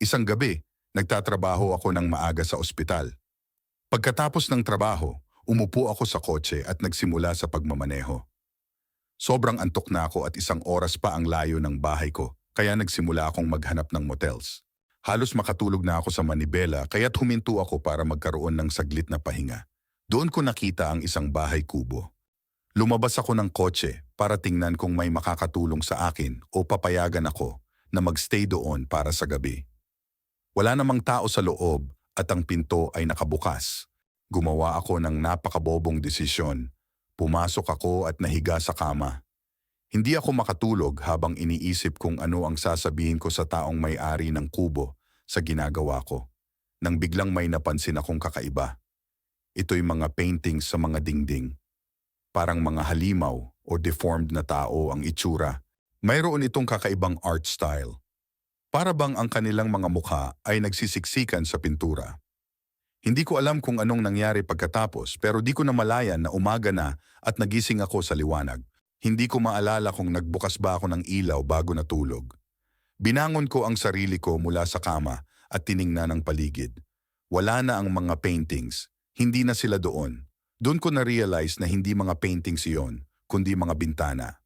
Isang gabi, nagtatrabaho ako ng maaga sa ospital. Pagkatapos ng trabaho, umupo ako sa kotse at nagsimula sa pagmamaneho. Sobrang antok na ako at isang oras pa ang layo ng bahay ko, kaya nagsimula akong maghanap ng motels. Halos makatulog na ako sa Manibela kaya't huminto ako para magkaroon ng saglit na pahinga. Doon ko nakita ang isang bahay kubo. Lumabas ako ng kotse para tingnan kung may makakatulong sa akin o papayagan ako na magstay doon para sa gabi. Wala namang tao sa loob at ang pinto ay nakabukas. Gumawa ako ng napakabobong desisyon. Pumasok ako at nahiga sa kama. Hindi ako makatulog habang iniisip kung ano ang sasabihin ko sa taong may-ari ng kubo sa ginagawa ko. Nang biglang may napansin akong kakaiba. Ito'y mga paintings sa mga dingding. Parang mga halimaw o deformed na tao ang itsura. Mayroon itong kakaibang art style. Para bang ang kanilang mga mukha ay nagsisiksikan sa pintura. Hindi ko alam kung anong nangyari pagkatapos pero di ko namalayan na umaga na at nagising ako sa liwanag. Hindi ko maalala kung nagbukas ba ako ng ilaw bago natulog. Binangon ko ang sarili ko mula sa kama at tiningnan ang paligid. Wala na ang mga paintings. Hindi na sila doon. Doon ko na-realize na hindi mga paintings iyon, kundi mga bintana.